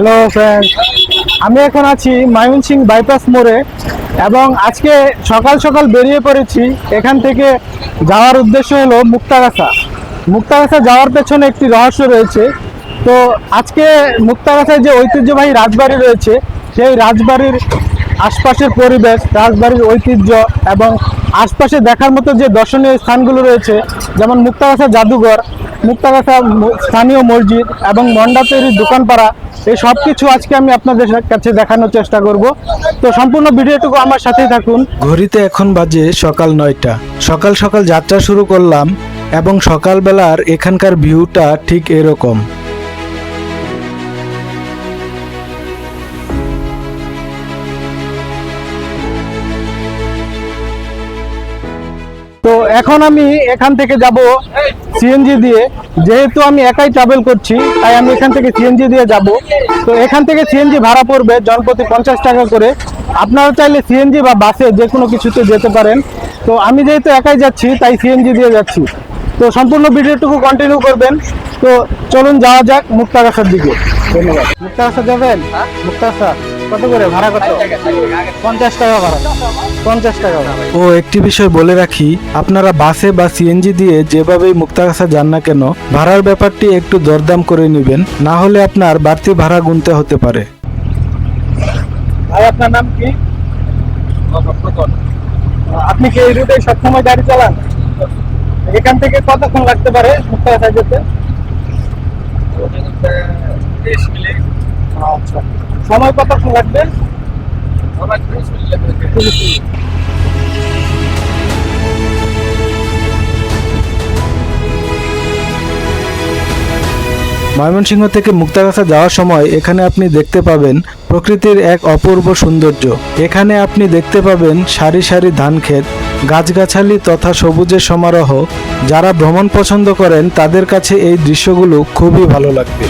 Hello friend আমি এখন আছি ময়মনসিং বাইপাস মোড়ে এবং আজকে সকাল সকাল বেরিয়ে পড়েছি। এখান থেকে যাওয়ার উদ্দেশ্য হলো মুক্তাগাছা। মুক্তাগাছা যাওয়ার পেছনে একটি রহস্য রয়েছে। তো আজকে মুক্তাগাছায় যে ঐতিহ্যবাহী রাজবাড়ি রয়েছে, সেই রাজবাড়ির আশপাশের পরিবেশ, রাজবাড়ির ঐতিহ্য এবং আশপাশে দেখার মতো যে দর্শনীয় স্থানগুলো রয়েছে, যেমন মুক্তাগাছা জাদুঘর, মুক্তাগাছা স্থানীয় মসজিদ এবং মন্ডা তৈরির দোকানপাড়া, এই সব কিছু আজকে আমি আপনাদের কাছে দেখানোর চেষ্টা করব। তো সম্পূর্ণ ভিডিওটুকু আমার সাথেই থাকুন। ঘড়িতে এখন বাজে সকাল নয়টা। সকাল সকাল যাত্রা শুরু করলাম এবং সকালবেলার এখানকার ভিউটা ঠিক এরকম। এখন আমি এখান থেকে যাব সিএনজি দিয়ে। যেহেতু আমি একাই ট্রাভেল করছি, তাই আমি এখান থেকে সিএনজি দিয়ে যাব। তো এখান থেকে সিএনজি ভাড়া পড়বে জনপ্রতি পঞ্চাশ টাকা করে। আপনারা চাইলে সিএনজি বা বাসে যে কোনো কিছুতে যেতে পারেন। তো আমি যেহেতু একাই যাচ্ছি, তাই সিএনজি দিয়ে যাচ্ছি। তো সম্পূর্ণ ভিডিওটুকু কন্টিনিউ করবেন। তো চলুন যাওয়া যাক মুক্তাগাছার দিকে। ধন্যবাদ। মুক্তাগাছা যাবেন? মুক্তাগাছা কত করে ভাড়া কত? পঞ্চাশ টাকা ভাড়া। পঞ্চাশ টাকা ও একটি বিষয় বলে রাখি আপনারা বাসে বা সিএনজি দিয়ে যেভাবেই মুক্তাগাছা যান না কেন ভাড়ার ব্যাপারটি একটু দরদাম করে নেবেন না হলে আপনার বাড়তি ভাড়া গুনতে হতে পারে। ভাই আপনার নাম কি? আপনি কি এই রুটে সবসময় গাড়ি চালান? এখান থেকে কতক্ষণ লাগতে পারে মুক্তাগাছা যেতে? আচ্ছা। সময় কতক্ষণ লাগবে? ময়মনসিংহ থেকে মুক্তাগাছা যাওয়ার সময় এখানে আপনি দেখতে পাবেন প্রকৃতির এক অপূর্ব সৌন্দর্য। এখানে আপনি দেখতে পাবেন সারি সারি ধান ক্ষেত, গাছগাছালি তথা সবুজের সমারোহ। যারা ভ্রমণ পছন্দ করেন, তাদের কাছে এই দৃশ্যগুলো খুবই ভালো লাগবে।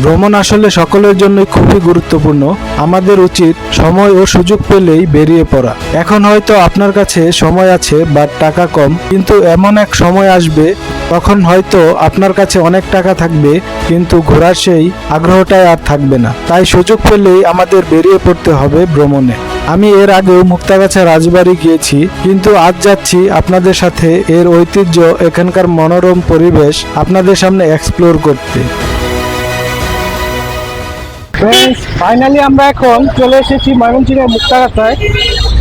ভ্রমণ আসলে সকলের জন্যই খুবই গুরুত্বপূর্ণ। আমাদের উচিত সময় ও সুযোগ পেলেই বেরিয়ে পড়া। এখন হয়তো আপনার কাছে সময় আছে বা টাকা কম, কিন্তু এমন এক সময় আসবে, তখন হয়তো আপনার কাছে অনেক টাকা থাকবে, কিন্তু ঘোরার সেই আগ্রহটাই আর থাকবে না। তাই সুযোগ পেলেই আমাদের বেরিয়ে পড়তে হবে ভ্রমণে। আমি এর আগেও মুক্তাগাছা রাজবাড়ি গিয়েছি, কিন্তু আজ যাচ্ছি আপনাদের সাথে এর ঐতিহ্য, এখানকার মনোরম পরিবেশ আপনাদের সামনে এক্সপ্লোর করতে। ফাইনালি আমরা এখন চলে এসেছি ময়মনসিংহের মুক্তাগাছায়।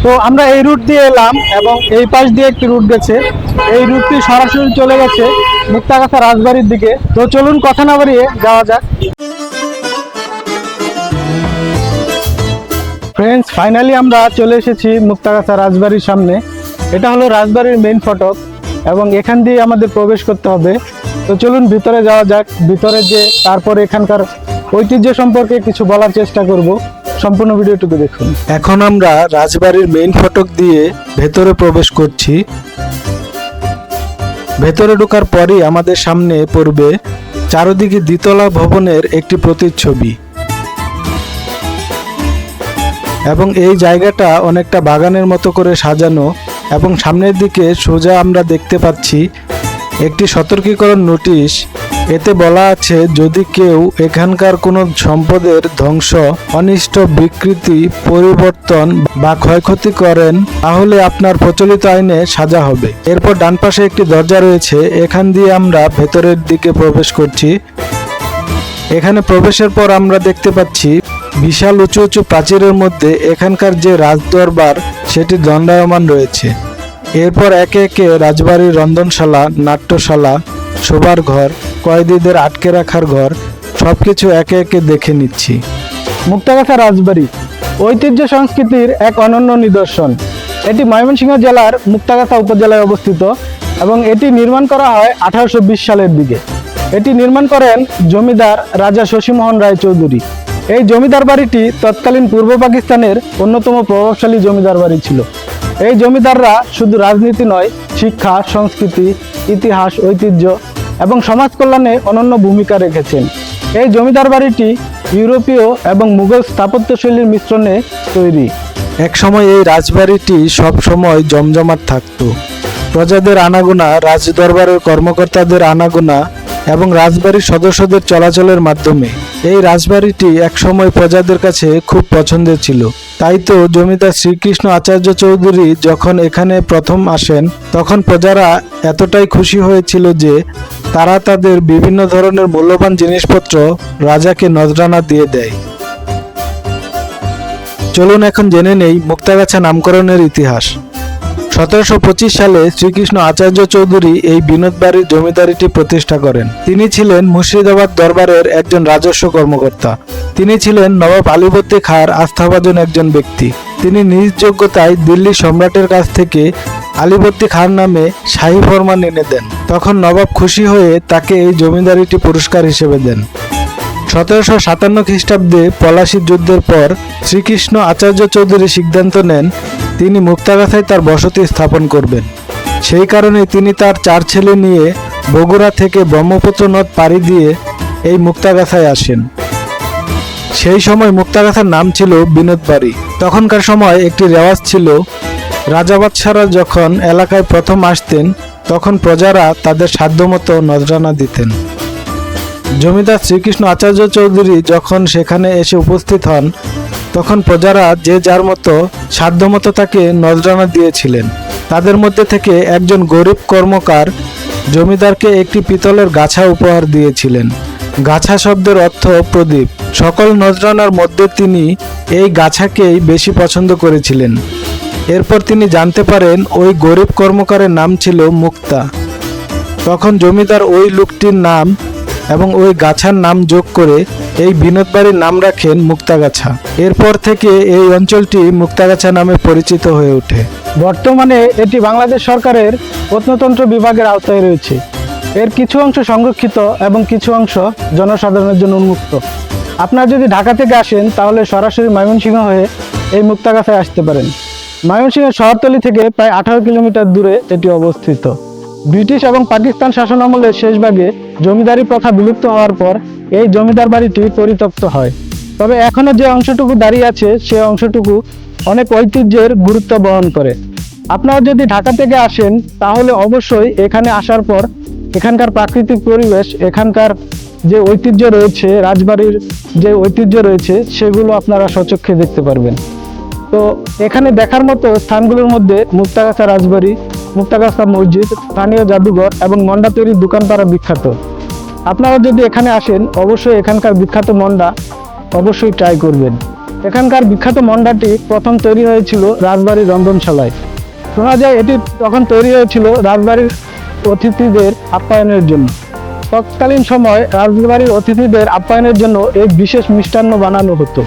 তো আমরা এই রুট দিয়ে এলাম এবং এই পাশ দিয়ে একটি রুট গেছে। এই রুটটি সরাসরি চলে গেছে মুক্তাগাছা রাজবাড়ির দিকে। তো চলুন কথা না বাড়িয়ে যাওয়া যাক। ফ্রেন্ডস ফাইনালি আমরা চলে এসেছি মুক্তাগাছা রাজবাড়ির সামনে। এটা হলো রাজবাড়ির মেইন ফটক এবং এখান দিয়ে আমাদের প্রবেশ করতে হবে। তো চলুন ভিতরে যাওয়া যাক। ভিতরে যে তারপরে এখানকার ঐতিহ্য সম্পর্কে কিছু বলার চেষ্টা করব। সম্পূর্ণ ভিডিওটুকু দেখুন। এখন আমরা রাজবাড়ির মেইন ফটক দিয়ে ভেতরে প্রবেশ করছি। ভেতরে ঢোকার পরই আমাদের সামনে পড়বে চারদিকে দ্বিতলা ভবনের একটি প্রতিচ্ছবি। এবং এই জায়গাটা অনেকটা বাগানের মতো করে সাজানো এবং সামনের দিকে সোজা আমরা দেখতে পাচ্ছি একটি সতর্কীকরণ নোটিশ এতে বলা আছে, যদি কেউ এখানকার কোনো সম্পদের ধ্বংস, অনিষ্ট, বিকৃতি, পরিবর্তন বা ক্ষয়ক্ষতি করেন, তাহলে আপনার প্রচলিত আইনে সাজা হবে। এরপর ডান পাশে একটি দরজা রয়েছে, এখান দিয়ে আমরা ভেতরের দিকে প্রবেশ করছি। এখানে প্রবেশের পর আমরা দেখতে পাচ্ছি, বিশাল উঁচু উঁচু প্রাচীরের মধ্যে এখানকার যে রাজদরবার, সেটি দণ্ডায়মান রয়েছে। এরপর একে একে রাজবাড়ির রন্ধনশালা, নাট্যশালা, শোবার ঘর কয়েদিদের আটকে রাখার ঘর, সবকিছু একে একে দেখে নিচ্ছি। মুক্তাগাছা রাজবাড়ি, ঐতিহ্য সংস্কৃতির এক অনন্য নিদর্শন। এটি ময়মনসিংহ জেলার মুক্তাগাছা উপজেলায় অবস্থিত এবং এটি নির্মাণ করা হয় আঠারোশো বিশ সালের দিকে। এটি নির্মাণ করেন জমিদার রাজা শশীমোহন রায় চৌধুরী এই জমিদার বাড়িটি তৎকালীন পূর্ব পাকিস্তানের অন্যতম প্রভাবশালী জমিদার বাড়ি ছিল। এই জমিদাররা শুধু রাজনীতি নয়, শিক্ষা, সংস্কৃতি, ইতিহাস, ঐতিহ্য এবং সমাজ কল্যাণে অনন্য ভূমিকা রেখেছেন। এই জমিদার বাড়িটি ইউরোপীয় এবং মুঘল স্থাপত্যশৈলীর মিশ্রণে তৈরি। একসময় এই রাজবাড়িটি সবসময় জমজমাট থাকত। প্রজাদের আনাগোনা, রাজদরবারের কর্মকর্তাদের আনাগোনা এবং রাজবাড়ির সদস্যদের চলাচলের মাধ্যমে। এই রাজবাড়িটি একসময় প্রজাদের কাছে খুব পছন্দের ছিল। তাই তো জমিদার শ্রীকৃষ্ণ আচার্য চৌধুরী যখন এখানে প্রথম আসেন, তখন প্রজারা এতটাই খুশি হয়েছিল যে তারা তাদের বিভিন্ন ধরনের মূল্যবান জিনিসপত্র রাজাকে নজরানা দিয়ে দেয়। চলুন এখন জেনে নেই মুক্তাগাছা নামকরণের ইতিহাস। সতেরোশো পঁচিশ সালে শ্রীকৃষ্ণ আচার্য চৌধুরী এই বিনোদ বাড়ির জমিদারিটি প্রতিষ্ঠা করেন। তিনি ছিলেন মুর্শিদাবাদ দরবারের একজন রাজস্ব কর্মকর্তা। তিনি ছিলেন নবাব আলীবর্দী খাঁর আস্থাভাজন একজন ব্যক্তি। তিনি নিজ যোগ্যতায় দিল্লি সম্রাটের কাছ থেকে আলীবর্দী খান নামে শাহী ফরমান এনে দেন। তখন নবাব খুশি হয়ে তাকে এই জমিদারিটি পুরস্কার হিসেবে দেন। সতেরোশো সাতান্ন খ্রিস্টাব্দে পলাশির যুদ্ধের পর শ্রীকৃষ্ণ আচার্য চৌধুরী সিদ্ধান্ত নেন তিনি মুক্তাগাছায় তার বসতি স্থাপন করবেন। সেই কারণে তিনি তার চার ছেলে নিয়ে বগুড়া থেকে ব্রহ্মপুত্র নদ পাড়ি দিয়ে এই মুক্তাগাছায় আসেন। সেই সময় মুক্তাগাছার নাম ছিল বিনোদ বাড়ি। তখনকার সময় একটি রেওয়াজ ছিল রাজাবাদশারা যখন এলাকায় প্রথম আসতেন, তখন প্রজারা তাদের সাধ্যমতো নজরানা দিতেন। জমিদার শ্রীকৃষ্ণ আচার্য চৌধুরী যখন সেখানে এসে উপস্থিত হন তখন প্রজারা যে যার মতো সাধ্যমতো তাকে নজরানা দিয়েছিলেন। তাদের মধ্যে থেকে একজন গরিব কর্মকার জমিদারকে একটি পিতলের গাছা উপহার দিয়েছিলেন। গাছা শব্দের অর্থ প্রদীপ। সকল নজরানার মধ্যে তিনি এই গাছাকেই বেশি পছন্দ করেছিলেন। এরপর তিনি জানতে পারেন ওই গরিব কর্মকারের নাম ছিল মুক্তা। তখন জমিদার ওই লোকটির নাম এবং ওই গাছার নাম যোগ করে এই বিনোদ বাড়ির নাম রাখেন মুক্তাগাছা এরপর থেকে এই অঞ্চলটি মুক্তাগাছা নামে পরিচিত হয়ে ওঠে। বর্তমানে এটি বাংলাদেশ সরকারের প্রত্নতন্ত্র বিভাগের আওতায় রয়েছে। এর কিছু অংশ সংরক্ষিত এবং কিছু অংশ জনসাধারণের জন্য উন্মুক্ত। আপনারা যদি ঢাকা থেকে আসেন, তাহলে সরাসরি ময়মনসিংহ হয়ে এই মুক্তাগাছায় আসতে পারেন। ময়মনসিংহের শহরতলি থেকে প্রায় আঠারো কিলোমিটার দূরে এটি অবস্থিত। ব্রিটিশ এবং পাকিস্তান শাসন আমলের শেষ ভাগে জমিদারি প্রথা বিলুপ্ত হওয়ার পর এই জমিদার বাড়িটি পরিত্যক্ত হয়। তবে এখনও যে অংশটুকু দাঁড়িয়ে আছে, সে অংশটুকু অনেক ঐতিহ্যের গুরুত্ব বহন করে। আপনারা যদি ঢাকা থেকে আসেন, তাহলে অবশ্যই এখানে আসার পর এখানকার প্রাকৃতিক পরিবেশ, এখানকার যে ঐতিহ্য রয়েছে, রাজবাড়ির যে ঐতিহ্য রয়েছে, সেগুলো আপনারা সচক্ষে দেখতে পারবেন। তো এখানে দেখার মতো স্থানগুলোর মধ্যে মুক্তাগাছা রাজবাড়ি, মুক্তাগাছা মসজিদ, স্থানীয় জাদুঘর এবং মন্ডা তৈরির দোকানপাড়া বিখ্যাত। আপনারা যদি এখানে আসেন, অবশ্যই এখানকার বিখ্যাত মন্ডা অবশ্যই ট্রাই করবেন। এখানকার বিখ্যাত মন্ডাটি প্রথম তৈরি হয়েছিল রাজবাড়ির রন্ধনশালায়। শোনা যায় এটি তখন তৈরি হয়েছিল রাজবাড়ির অতিথিদের আপ্যায়নের জন্য। তৎকালীন সময় রাজবাড়ির অতিথিদের আপ্যায়নের জন্য এই বিশেষ মিষ্টান্ন বানানো হতো।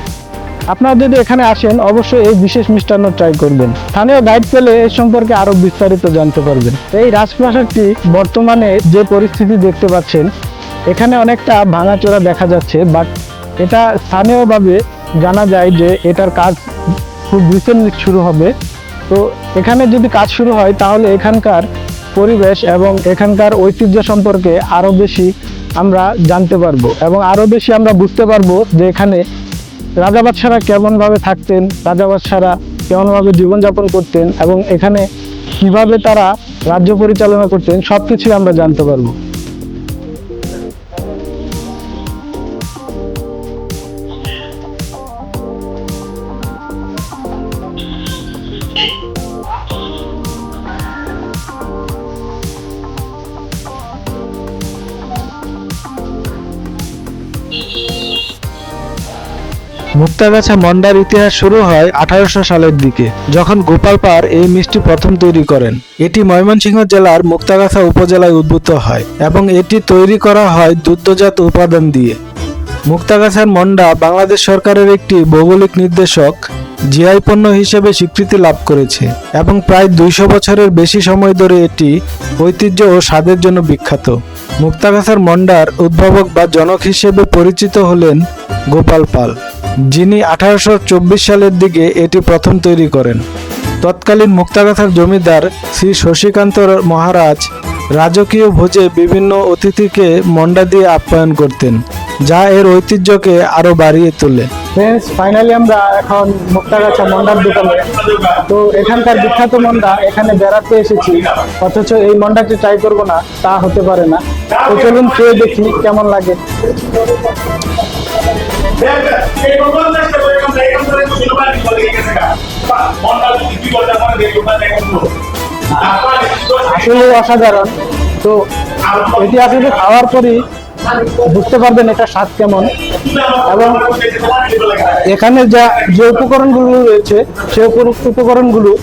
আপনারা যদি এখানে আসেন, অবশ্যই এই বিশেষ মিষ্টান্ন ট্রাই করবেন। স্থানীয় গাইড পেলে এ সম্পর্কে আরও বিস্তারিত জানতে পারবেন। এই রাজপ্রাসাদটি বর্তমানে যে পরিস্থিতি দেখতে পাচ্ছেন এখানে অনেকটা ভাঙাচোরা দেখা যাচ্ছে বাট এটা স্থানীয়ভাবে জানা যায় যে এটার কাজ খুব রিসেন্টলি শুরু হবে। তো এখানে যদি কাজ শুরু হয়, তাহলে এখানকার পরিবেশ এবং এখানকার ঐতিহ্য সম্পর্কে আরও বেশি আমরা জানতে পারব এবং আরও বেশি আমরা বুঝতে পারব যে এখানে রাজা বাদশারা কেমনভাবে থাকতেন, রাজা বাদশারা কেমনভাবে জীবনযাপন করতেন এবং এখানে কীভাবে তারা রাজ্য পরিচালনা করতেন সব কিছুই আমরা জানতে পারব। মুক্তাগাছা মন্ডার ইতিহাস শুরু হয় আঠারোশো সালের দিকে, যখন গোপাল পাড় এই মিষ্টি প্রথম তৈরি করেন। এটি ময়মনসিংহ জেলার মুক্তাগাছা উপজেলায় উদ্ভূত হয় এবং এটি তৈরি করা হয় দুগ্ধজাত উপাদান দিয়ে। মুক্তাগাছার মন্ডা বাংলাদেশ সরকারের একটি ভৌগোলিক নির্দেশক, জিআই পণ্য হিসেবে স্বীকৃতি লাভ করেছে এবং প্রায় দুইশো বছরের বেশি সময় ধরে এটি ঐতিহ্য ও স্বাদের জন্য বিখ্যাত। মুক্তাগাছার মন্ডার উদ্ভাবক বা জনক হিসেবে পরিচিত হলেন গোপাল পাল। যিনি আঠারোশো চব্বিশ সালের দিকে এটি প্রথম তৈরি করেন। তৎকালীন মুক্তাগাছার জমিদার শ্রী শশীকান্ত মহারাজ রাজকীয় ভোজে বিভিন্ন অতিথিকে মন্ডা দিয়ে আপ্যায়ন করতেন, যা এর ঐতিহ্যকে আরও বাড়িয়ে তোলে। ফাইনালি আমরা এখন মুক্তাগাছা মন্ডার দোকানে। তো এখানকার বিখ্যাত মন্ডা এখানে বেড়াতে এসেছি। অথচ এই মন্ডাটি ট্রাই করব না, তা হতে পারে না। তো চলুন খেয়ে দেখি কেমন লাগে। আসলে অসাধারণ। তো এটি আসলে খাওয়ার পরই বুঝতে পারবেন এটা স্বাদ কেমন। এবং এখানে যা, যে উপকরণগুলো রয়েছে, সে উপ- উপকরণগুলো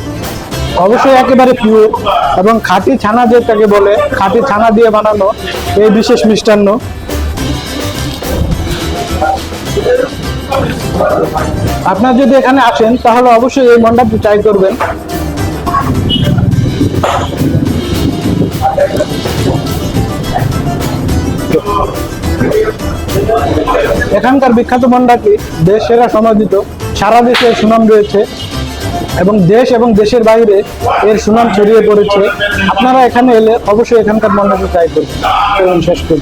অবশ্যই একেবারে পিওর এবং খাঁটি ছানা যেটাকে বলে, খাঁটি ছানা দিয়ে বানানো এই বিশেষ মিষ্টান্ন। আপনার যদি এখানে আসেন, তাহলে অবশ্যই এই মন্ডপটি ট্রাই করবেন। এখানকার বিখ্যাত মন্ডাটি দেশ সেরা সমাদিত সারা দেশে সুনাম রয়েছে এবং দেশ এবং দেশের বাইরে এর সুনাম ছড়িয়ে পড়েছে। আপনারা এখানে এলে অবশ্যই এখানকার মন্ডাটি ট্রাই করবেন শেষ করি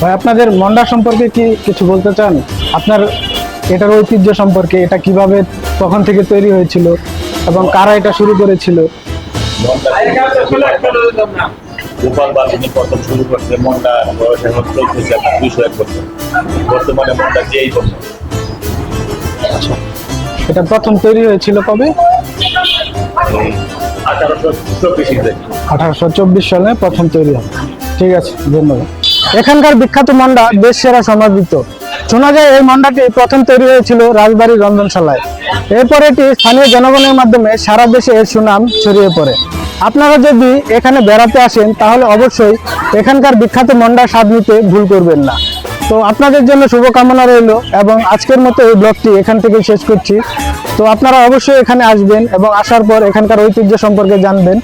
ভাই আপনাদের মন্ডা সম্পর্কে কি কিছু বলতে চান? আপনার এটার ঐতিহ্য সম্পর্কে এটা কীভাবে তখন থেকে তৈরি হয়েছিল এবং কারা এটা শুরু করেছিল? গোপাল বালুনি প্রথম শুরু করছে মন্ডা বয়স এখন চলতেছে আপনার দুইশো এক বছর বর্তমানে মন্ডা যেই বছর এটা প্রথম তৈরি হয়েছিল কবে? আঠারোশো চব্বিশ আঠারোশো চব্বিশ সালে প্রথম তৈরি হয় ঠিক আছে ধন্যবাদ। এখানকার বিখ্যাত মন্ডা দেশ সেরা সমাদৃত। শোনা যায় এই মন্ডাটি প্রথম তৈরি হয়েছিল রাজবাড়ির রন্ধনশালায়। এরপর এটি স্থানীয় জনগণের মাধ্যমে সারা দেশে এর সুনাম ছড়িয়ে পড়ে। আপনারা যদি এখানে বেড়াতে আসেন, তাহলে অবশ্যই এখানকার বিখ্যাত মন্ডা স্বাদ নিতে ভুল করবেন না। তো আপনাদের জন্য শুভকামনা রইল এবং আজকের মতো এই ব্লগটি এখান থেকে শেষ করছি। তো আপনারা অবশ্যই এখানে আসবেন এবং আসার পর এখানকার ঐতিহ্য সম্পর্কে জানবেন।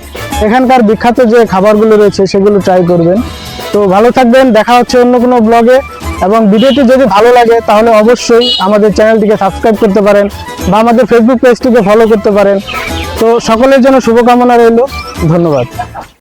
এখানকার বিখ্যাত যে খাবারগুলো রয়েছে, সেগুলো ট্রাই করবেন। তো ভালো থাকবেন, দেখা হচ্ছে অন্য কোনো ব্লগে এবং ভিডিওটি যদি ভালো লাগে, তাহলে অবশ্যই আমাদের চ্যানেলটিকে সাবস্ক্রাইব করতে পারেন বা আমাদের ফেসবুক পেজটিকে ফলো করতে পারেন। তো সকলের জন্য শুভকামনা রইল। ধন্যবাদ।